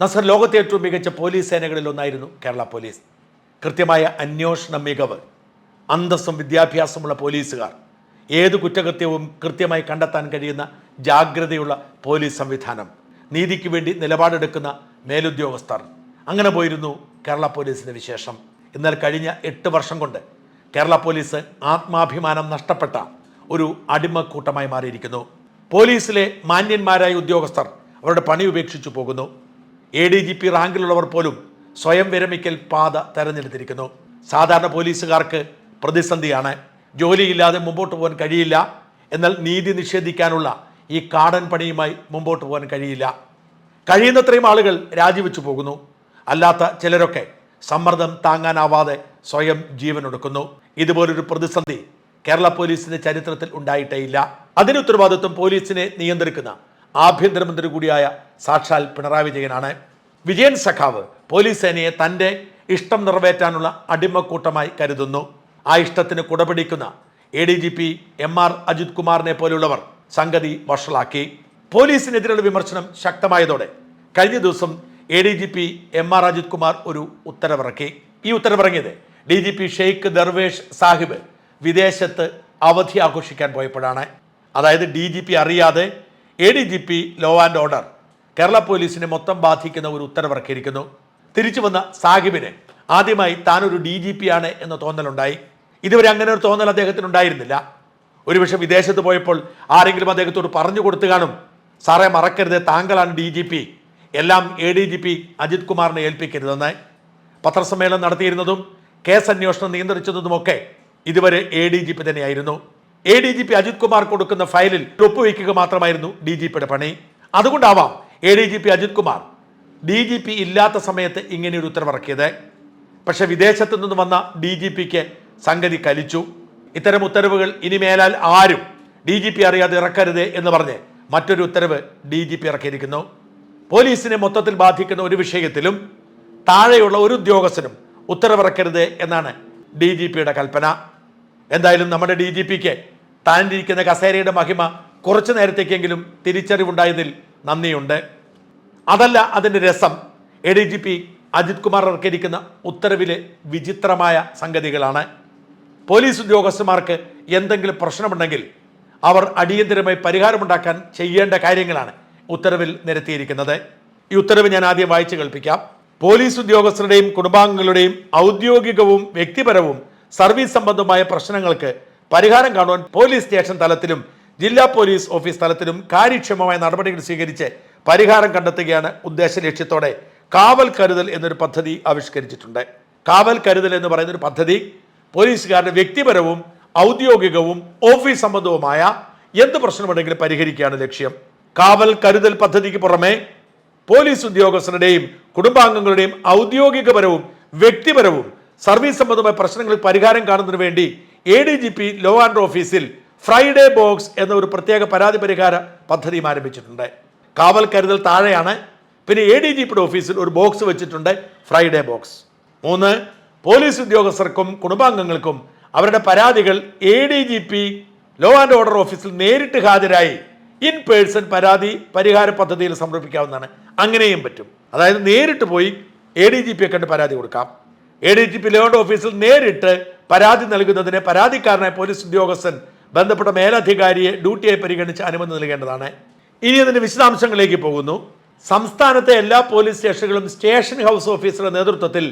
നസർ ലോകത്തെ ഏറ്റവും മികച്ച പോലീസ് സേനകളിൽ ഒന്നായിരുന്നു കേരള പോലീസ്. കൃത്യമായ അന്വേഷണ മികവ് അന്തസ്സും വിദ്യാഭ്യാസമുള്ള പോലീസുകാർ ഏത് കുറ്റകൃത്യവും കൃത്യമായി കണ്ടെത്താൻ കഴിയുന്ന ജാഗ്രതയുള്ള പോലീസ് സംവിധാനം നീതിക്ക് വേണ്ടി നിലപാടെടുക്കുന്ന മേലുദ്യോഗസ്ഥർ. അങ്ങനെ പോയിരുന്നു കേരള പോലീസിന്റെ വിശേഷം. എന്നാൽ കഴിഞ്ഞ എട്ട് വർഷം കൊണ്ട് കേരള പോലീസ് ആത്മാഭിമാനം നഷ്ടപ്പെട്ട ഒരു അടിമക്കൂട്ടമായി മാറിയിരിക്കുന്നു. പോലീസിലെ മാന്യന്മാരായ ഉദ്യോഗസ്ഥർ അവരുടെ പണി ഉപേക്ഷിച്ചു പോകുന്നു. എ ഡി ജി പി റാങ്കിലുള്ളവർ പോലും സ്വയം വിരമിക്കൽ പാത തെരഞ്ഞെടുത്തിരിക്കുന്നു. സാധാരണ പോലീസുകാർക്ക് പ്രതിസന്ധിയാണ്. ജോലിയില്ലാതെ മുമ്പോട്ട് പോകാൻ കഴിയില്ല. എന്നാൽ നീതി നിഷേധിക്കാനുള്ള ഈ കാടൻ പണിയുമായി മുമ്പോട്ട് പോകാൻ കഴിയില്ല. കഴിയുന്നത്രയും ആളുകൾ രാജിവെച്ചു പോകുന്നു. അല്ലാത്ത ചിലരൊക്കെ സമ്മർദ്ദം താങ്ങാനാവാതെ സ്വയം ജീവനൊടുക്കുന്നു. ഇതുപോലൊരു പ്രതിസന്ധി കേരള പോലീസിന്റെ ചരിത്രത്തിൽ ഉണ്ടായിട്ടേയില്ല അതിന് ഉത്തരവാദിത്വം പോലീസിനെ നിയന്ത്രിക്കുന്ന ആഭ്യന്തരമന്ത്രി കൂടിയായ സാക്ഷാൽ പിണറായി വിജയനാണ്. വിജയൻ സഖാവ് പോലീസ് സേനയെ തന്റെ ഇഷ്ടം നിറവേറ്റാനുള്ള അടിമക്കൂട്ടമായി കരുതുന്നു. ആ ഇഷ്ടത്തിന് കുടപിടിക്കുന്ന A D G P M R Ajith കുമാറിനെ പോലുള്ളവർ സംഗതി വഷളാക്കി. പോലീസിനെതിരെയുള്ള വിമർശനം ശക്തമായതോടെ കഴിഞ്ഞ ദിവസം A D G P M R Ajith Kumar ഒരു ഉത്തരവിറക്കി. ഈ ഉത്തരവിറങ്ങിയത് D G P Sheikh Darvesh Sahib വിദേശത്ത് അവധി ആഘോഷിക്കാൻ പോയപ്പോഴാണ്. അതായത് ഡി ജി പി അറിയാതെ A D G P law and order Kerala പോലീസിനെ മൊത്തം ബാധിക്കുന്ന ഒരു ഉത്തരവിറക്കിയിരിക്കുന്നു. തിരിച്ചു വന്ന സാഹിബിന്. ആദ്യമായി താനൊരു ഡി ജി പി ആണ് എന്ന തോന്നലുണ്ടായി. ഇതുവരെ അങ്ങനെ ഒരു തോന്നൽ അദ്ദേഹത്തിന് ഉണ്ടായിരുന്നില്ല. ഒരുപക്ഷെ വിദേശത്ത് പോയപ്പോൾ ആരെങ്കിലും അദ്ദേഹത്തോട് പറഞ്ഞു കൊടുത്തു കാണും. സാറേ മറക്കരുത് താങ്കളാണ് ഡി ജി പി എല്ലാം A D G P Ajith കുമാറിനെ ഏൽപ്പിക്കരുതെന്ന്. പത്രസമ്മേളനം നടത്തിയിരുന്നതും കേസ് അന്വേഷണം നിയന്ത്രിച്ചതുമൊക്കെ ഇതുവരെ എ ഡി ജി പി തന്നെയായിരുന്നു. A D G P Ajith Kumar കൊടുക്കുന്ന ഫയലിൽ ഒപ്പുവയ്ക്കുക മാത്രമായിരുന്നു ഡി ജി പിയുടെ പണി. അതുകൊണ്ടാവാം A D G P Ajith Kumar D G P ഇല്ലാത്ത സമയത്ത് ഇങ്ങനെയൊരു ഉത്തരവിറക്കിയത്. പക്ഷെ വിദേശത്ത് നിന്ന് വന്ന ഡി ജി പിക്ക് സംഗതി കലിച്ചു. ഇത്തരം ഉത്തരവുകൾ ഇനി മേലാൽ ആരും ഡി ജി പി അറിയാതെ ഇറക്കരുത് എന്ന് പറഞ്ഞ് മറ്റൊരു ഉത്തരവ് ഡി ജി പി ഇറക്കിയിരിക്കുന്നു. പോലീസിനെ മൊത്തത്തിൽ ബാധിക്കുന്ന ഒരു വിഷയത്തിലും താഴെയുള്ള ഒരു ഉദ്യോഗസ്ഥനും ഉത്തരവിറക്കരുത് എന്നാണ് ഡി ജി പിയുടെ കൽപ്പന. എന്തായാലും നമ്മുടെ ഡി ജി പിക്ക് താനിരിക്കുന്ന കസേരയുടെ മഹിമ കുറച്ചു നേരത്തേക്കെങ്കിലും തിരിച്ചറിവുണ്ടായതിൽ നന്ദിയുണ്ട്. അതല്ല അതിന്റെ രസം. A D G P Ajith Kumar ഇറക്കിയിരിക്കുന്ന ഉത്തരവിലെ വിചിത്രമായ സംഗതികളാണ്. പോലീസ് ഉദ്യോഗസ്ഥന്മാർക്ക് എന്തെങ്കിലും പ്രശ്നമുണ്ടെങ്കിൽ അവർ അടിയന്തിരമായി പരിഹാരമുണ്ടാക്കാൻ ചെയ്യേണ്ട കാര്യങ്ങളാണ് ഉത്തരവിൽ നിരത്തിയിരിക്കുന്നത്. ഈ ഉത്തരവ് ഞാൻ ആദ്യം വായിച്ചു കേൾപ്പിക്കാം. പോലീസ് ഉദ്യോഗസ്ഥരുടെയും കുടുംബാംഗങ്ങളുടെയും ഔദ്യോഗികവും വ്യക്തിപരവും സർവീസ് സംബന്ധമായ പ്രശ്നങ്ങൾക്ക് പരിഹാരം കാണുവാൻ പോലീസ് സ്റ്റേഷൻ തലത്തിലും ജില്ലാ പോലീസ് ഓഫീസ് തലത്തിലും കാര്യക്ഷമമായ നടപടികൾ സ്വീകരിച്ച് പരിഹാരം കണ്ടെത്തുകയാണ് ഉദ്ദേശ ലക്ഷ്യത്തോടെ കാവൽ കരുതൽ എന്നൊരു പദ്ധതി ആവിഷ്കരിച്ചിട്ടുണ്ട്. കാവൽ കരുതൽ എന്ന് പറയുന്ന ഒരു പദ്ധതി പോലീസുകാരുടെ വ്യക്തിപരവും ഔദ്യോഗികവും ഓഫീസ് സംബന്ധവുമായ എന്ത് പ്രശ്നമുണ്ടെങ്കിലും പരിഹരിക്കുകയാണ് ലക്ഷ്യം. കാവൽ കരുതൽ പദ്ധതിക്ക് പുറമെ പോലീസ് ഉദ്യോഗസ്ഥരുടെയും കുടുംബാംഗങ്ങളുടെയും ഔദ്യോഗികപരവും വ്യക്തിപരവും സർവീസ് സംബന്ധമായ പ്രശ്നങ്ങളിൽ പരിഹാരം കാണുന്നതിന് വേണ്ടി A D G P law and ഓഫീസിൽ ഫ്രൈഡേ ബോക്സ് എന്ന ഒരു പ്രത്യേക പരാതി പരിഹാര പദ്ധതിയും ആരംഭിച്ചിട്ടുണ്ട്. കാവൽ കരുതൽ താഴെയാണ്. പിന്നെ എ ഡി ജി പിയുടെ ഓഫീസിൽ ഒരു ബോക്സ് വെച്ചിട്ടുണ്ട് ഫ്രൈഡേ ബോക്സ് മൂന്ന് പോലീസ് ഉദ്യോഗസ്ഥർക്കും കുടുംബാംഗങ്ങൾക്കും അവരുടെ പരാതികൾ A D G P law and order ഓഫീസിൽ നേരിട്ട് ഹാജരായി ഇൻ പേഴ്സൺ പരാതി പരിഹാര പദ്ധതിയിൽ സമർപ്പിക്കാവുന്നതാണ്. അങ്ങനെയും പറ്റും. അതായത് നേരിട്ട് പോയി എ ഡി ജി പിയെ കണ്ട് പരാതി കൊടുക്കാം. A D G P law and ഓഫീസിൽ നേരിട്ട് പരാതി നൽകുന്നതിന് പരാതിക്കാരനായ പോലീസ് ഉദ്യോഗസ്ഥൻ ബന്ധപ്പെട്ട മേലധികാരിയെ ഡ്യൂട്ടിയായി പരിഗണിച്ച് അനുമതി നൽകേണ്ടതാണ്. ഇനി അതിന്റെ വിശദാംശങ്ങളിലേക്ക് പോകുന്നു. സംസ്ഥാനത്തെ എല്ലാ പോലീസ് സ്റ്റേഷനുകളും സ്റ്റേഷൻ ഹൗസ് ഓഫീസറുടെ നേതൃത്വത്തിൽ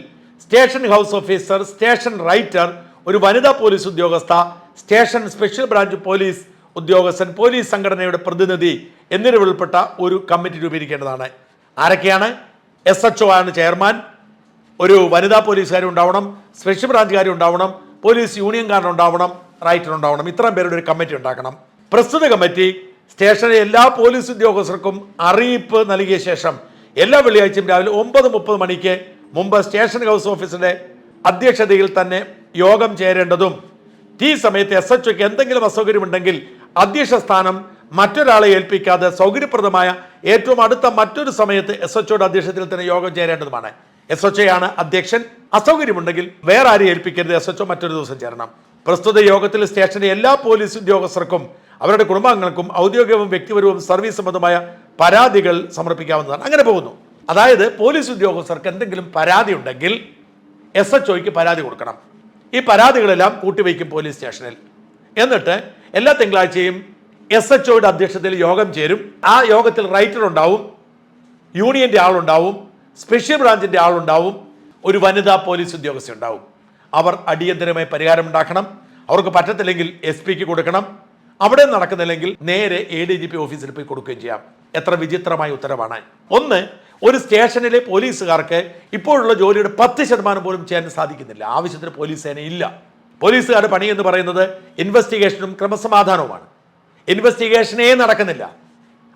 station house officer station writer ഒരു വനിതാ പോലീസ് ഉദ്യോഗസ്ഥ സ്റ്റേഷൻ സ്പെഷ്യൽ ബ്രാഞ്ച് പോലീസ് ഉദ്യോഗസ്ഥൻ പോലീസ് സംഘടനയുടെ പ്രതിനിധി എന്നിവരുൾപ്പെട്ട ഒരു കമ്മിറ്റി രൂപീകരിക്കേണ്ടതാണ്. ആരൊക്കെയാണ്? എസ് എച്ച് ഒ ആണ് ചെയർമാൻ. ഒരു വനിതാ പോലീസുകാരും ഉണ്ടാവണം സ്പെഷ്യൽ ബ്രാഞ്ചുകാരും ഉണ്ടാവണം പോലീസ് യൂണിയൻകാരനുണ്ടാവണം റൈറ്റർ ഉണ്ടാവണം ഇത്രയും പേരുടെ ഒരു കമ്മിറ്റി ഉണ്ടാക്കണം. പ്രസ്തുത കമ്മിറ്റി സ്റ്റേഷനിലെ എല്ലാ പോലീസ് ഉദ്യോഗസ്ഥർക്കും അറിയിപ്പ് നൽകിയ ശേഷം എല്ലാ വെള്ളിയാഴ്ചയും രാവിലെ ഒമ്പത് മുപ്പത് മണിക്ക് മുമ്പ് സ്റ്റേഷൻ ഹൗസ് ഓഫീസിന്റെ അധ്യക്ഷതയിൽ തന്നെ യോഗം ചേരേണ്ടതും. ഈ സമയത്ത് എസ് എച്ച് ഒക്ക് എന്തെങ്കിലും അസൗകര്യമുണ്ടെങ്കിൽ അധ്യക്ഷ സ്ഥാനം മറ്റൊരാളെ ഏൽപ്പിക്കാതെ സൗകര്യപ്രദമായ ഏറ്റവും അടുത്ത മറ്റൊരു സമയത്ത് എസ് എച്ച് ഒയുടെ അധ്യക്ഷതയിൽ തന്നെ യോഗം ചേരേണ്ടതുമാണ്. എസ് എച്ച് ആണ് അധ്യക്ഷൻ. അസൗകര്യമുണ്ടെങ്കിൽ വേറെ ആരെയും ഏൽപ്പിക്കരുത്. എസ് എച്ച് മറ്റൊരു ദിവസം ചേരണം. പ്രസ്തുത യോഗത്തിൽ സ്റ്റേഷന്റെ എല്ലാ പോലീസ് ഉദ്യോഗസ്ഥർക്കും അവരുടെ കുടുംബാംഗങ്ങൾക്കും ഔദ്യോഗികവും വ്യക്തിപരവും സർവീസ് സംബന്ധമായ പരാതികൾ സമർപ്പിക്കാവുന്നതാണ്. അങ്ങനെ പോകുന്നു. അതായത് പോലീസ് ഉദ്യോഗസ്ഥർക്ക് എന്തെങ്കിലും പരാതി ഉണ്ടെങ്കിൽ എസ് എച്ച് ഒയ്ക്ക് പരാതി കൊടുക്കണം. ഈ പരാതികളെല്ലാം കൂട്ടിവയ്ക്കും പോലീസ് സ്റ്റേഷനിൽ. എന്നിട്ട് എല്ലാ തിങ്കളാഴ്ചയും എസ് എച്ച് ഒയുടെ അധ്യക്ഷതയിൽ യോഗം ചേരും. ആ യോഗത്തിൽ റൈറ്റർ ഉണ്ടാവും യൂണിയന്റെ ആളുണ്ടാവും സ്പെഷ്യൽ ബ്രാഞ്ചിന്റെ ആളുണ്ടാവും. ഒരു വനിതാ പോലീസ് ഉദ്യോഗസ്ഥ ഉണ്ടാവും അവർ അടിയന്തരമായി പരിഹാരം ഉണ്ടാക്കണം അവർക്ക് പറ്റത്തില്ലെങ്കിൽ എസ് പിക്ക് കൊടുക്കണം. അവിടെ നടക്കുന്നില്ലെങ്കിൽ നേരെ എ ഡി ജി പി ഓഫീസിൽ പോയി കൊടുക്കുകയും ചെയ്യാം. എത്ര വിചിത്രമായ ഉത്തരവാണ്. ഒന്ന് ഒരു സ്റ്റേഷനിലെ പോലീസുകാർക്ക് ഇപ്പോഴുള്ള ജോലിയുടെ പത്ത് ശതമാനം പോലും ചെയ്യാൻ സാധിക്കുന്നില്ല. ആവശ്യത്തിന് പോലീസ് സേന ഇല്ല പോലീസുകാരുടെ പണി എന്ന് പറയുന്നത് ഇൻവെസ്റ്റിഗേഷനും ക്രമസമാധാനവുമാണ്. ഇൻവെസ്റ്റിഗേഷനേ നടക്കുന്നില്ല.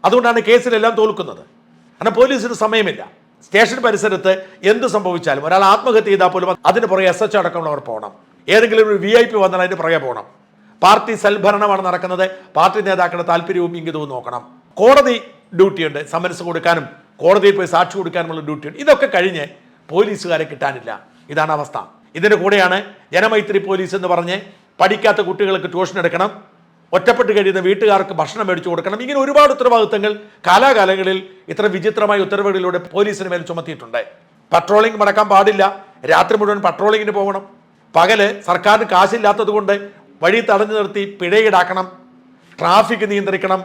അതുകൊണ്ടാണ് കേസിലെല്ലാം തോൽക്കുന്നത്. കാരണം പോലീസിന് സമയമില്ല. സ്റ്റേഷൻ പരിസരത്ത് എന്ത് സംഭവിച്ചാലും ഒരാൾ ആത്മഹത്യ ചെയ്താൽ പോലും അതിന് പുറകെ എസ് എച്ച് അടക്കമുള്ളവർ പോകണം. ഏതെങ്കിലും ഒരു വി ഐ പി വന്നാൽ അതിന് പുറകെ പോകണം. പാർട്ടി സൽഭരണമാണ് നടക്കുന്നത്. പാർട്ടി നേതാക്കളുടെ താല്പര്യവും ഇംഗിതവും നോക്കണം. കോടതി ഡ്യൂട്ടിയുണ്ട് സമരസ് കൊടുക്കാനും കോടതിയിൽ പോയി സാക്ഷി കൊടുക്കാനുമുള്ള ഡ്യൂട്ടിയുണ്ട് ഇതൊക്കെ കഴിഞ്ഞ് പോലീസുകാരെ കിട്ടാനില്ല. ഇതാണ് അവസ്ഥ. ഇതിന്റെ കൂടെയാണ് ജനമൈത്രി പോലീസ് എന്ന് പറഞ്ഞ് പഠിക്കാത്ത കുട്ടികൾക്ക് ട്യൂഷൻ എടുക്കണം. ഒറ്റപ്പെട്ട് കഴിയുന്ന വീട്ടുകാർക്ക് ഭക്ഷണം മേടിച്ചു കൊടുക്കണം. ഇങ്ങനെ ഒരുപാട് ഉത്തരവാദിത്തങ്ങൾ കാലാകാലങ്ങളിൽ ഇത്ര വിചിത്രമായ ഉത്തരവുകളിലൂടെ പോലീസിന് മേൽ ചുമത്തിയിട്ടുണ്ട്. പട്രോളിംഗ് മടക്കാൻ പാടില്ല. രാത്രി മുഴുവൻ പട്രോളിങ്ങിന് പോകണം. പകൽ സർക്കാരിന് കാശില്ലാത്തത് കൊണ്ട് വഴി തടഞ്ഞു നിർത്തി പിഴ ഈടാക്കണം ട്രാഫിക് നിയന്ത്രിക്കണം.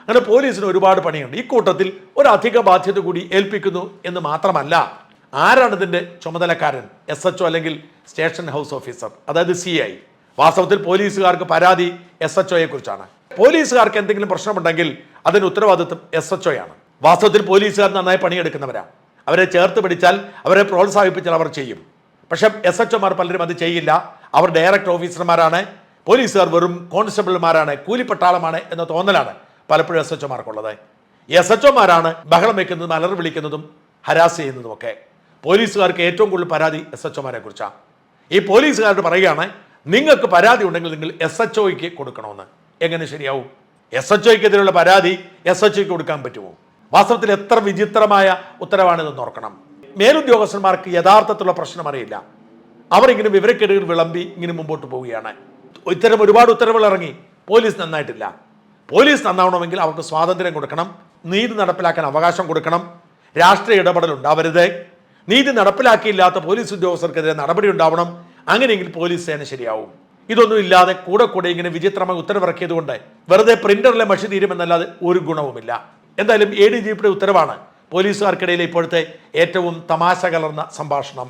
അങ്ങനെ പോലീസിന് ഒരുപാട് പണിയുണ്ട്. ഈ കൂട്ടത്തിൽ ഒരു അധിക ബാധ്യത കൂടി ഏൽപ്പിക്കുന്നു എന്ന് മാത്രമല്ല ആരാണ് ഇതിന്റെ ചുമതലക്കാരൻ? എസ് എച്ച് അല്ലെങ്കിൽ സ്റ്റേഷൻ ഹൗസ് ഓഫീസർ അതായത് സി വാസ്തവത്തിൽ പോലീസുകാർക്ക് പരാതി എസ് എച്ച് ഒയെ കുറിച്ചാണ്. പോലീസുകാർക്ക് എന്തെങ്കിലും പ്രശ്നമുണ്ടെങ്കിൽ അതിന് ഉത്തരവാദിത്വം എസ് എച്ച് ഒയാണ് വാസ്തവത്തിൽ പോലീസുകാർ നന്നായി പണിയെടുക്കുന്നവരാണ് അവരെ ചേർത്ത് പിടിച്ചാൽ അവരെ പ്രോത്സാഹിപ്പിച്ചാൽ അവർ ചെയ്യും. പക്ഷേ എസ് എച്ച് ഒമാർ പലരും അത് ചെയ്യില്ല. അവർ ഡയറക്ട് ഓഫീസർമാരാണ്. പോലീസുകാർ വെറും കോൺസ്റ്റബിൾമാരാണ്. കൂലിപ്പട്ടാളമാണ് എന്ന തോന്നലാണ് പലപ്പോഴും എസ് എച്ച് ഒമാർക്കുള്ളത് എസ് എച്ച് ഒമാരാണ് ബഹളം വയ്ക്കുന്നതും അലർ വിളിക്കുന്നതും ഹരാസ് ചെയ്യുന്നതും ഒക്കെ പോലീസുകാർക്ക് ഏറ്റവും കൂടുതൽ പരാതി എസ് എച്ച് ഒമാരെ കുറിച്ചാണ് ഈ പോലീസുകാരോട് പറയുകയാണ് നിങ്ങൾക്ക് പരാതി ഉണ്ടെങ്കിൽ നിങ്ങൾ എസ് എച്ച് ഒയ്ക്ക് കൊടുക്കണമെന്ന്. എങ്ങനെ ശരിയാവും? എസ് എച്ച് ഒയ്ക്കെതിരെയുള്ള പരാതി എസ് എച്ച് ഒയ്ക്ക് കൊടുക്കാൻ പറ്റുമോ? വാസ്തവത്തിൽ എത്ര വിചിത്രമായ ഉത്തരവാണിതെന്ന് ഓർക്കണം. മേലുദ്യോഗസ്ഥന്മാർക്ക് യഥാർത്ഥത്തിലുള്ള പ്രശ്നം അറിയില്ല. അവർ ഇങ്ങനെ വിവരക്കേടുകൾ വിളമ്പി ഇങ്ങനെ മുമ്പോട്ട് പോവുകയാണ്. ഇത്തരം ഒരുപാട് ഉത്തരവുകൾ ഇറങ്ങി. പോലീസ് നന്നായിട്ടില്ല. പോലീസ് നന്നാവണമെങ്കിൽ അവർക്ക് സ്വാതന്ത്ര്യം കൊടുക്കണം. നീതി നടപ്പിലാക്കാൻ അവകാശം കൊടുക്കണം. രാഷ്ട്രീയ ഇടപെടൽ ഉണ്ടാവരുത്. നീതി നടപ്പിലാക്കിയില്ലാത്ത പോലീസ് ഉദ്യോഗസ്ഥർക്കെതിരെ നടപടി ഉണ്ടാവണം. അങ്ങനെയെങ്കിൽ പോലീസ് സേന ശരിയാവും. ഇതൊന്നും ഇല്ലാതെ കൂടെ കൂടെ ഇങ്ങനെ വിചിത്രമായി ഉത്തരവിറക്കിയത് കൊണ്ട് വെറുതെ പ്രിന്ററിലെ മഷി തീരുമെന്നല്ലാതെ ഒരു ഗുണവുമില്ല. എന്തായാലും എ ഡി ജി പിയുടെ ഉത്തരവാണ് പോലീസുകാർക്കിടയിലെ ഇപ്പോഴത്തെ ഏറ്റവും തമാശ കലർന്ന സംഭാഷണം.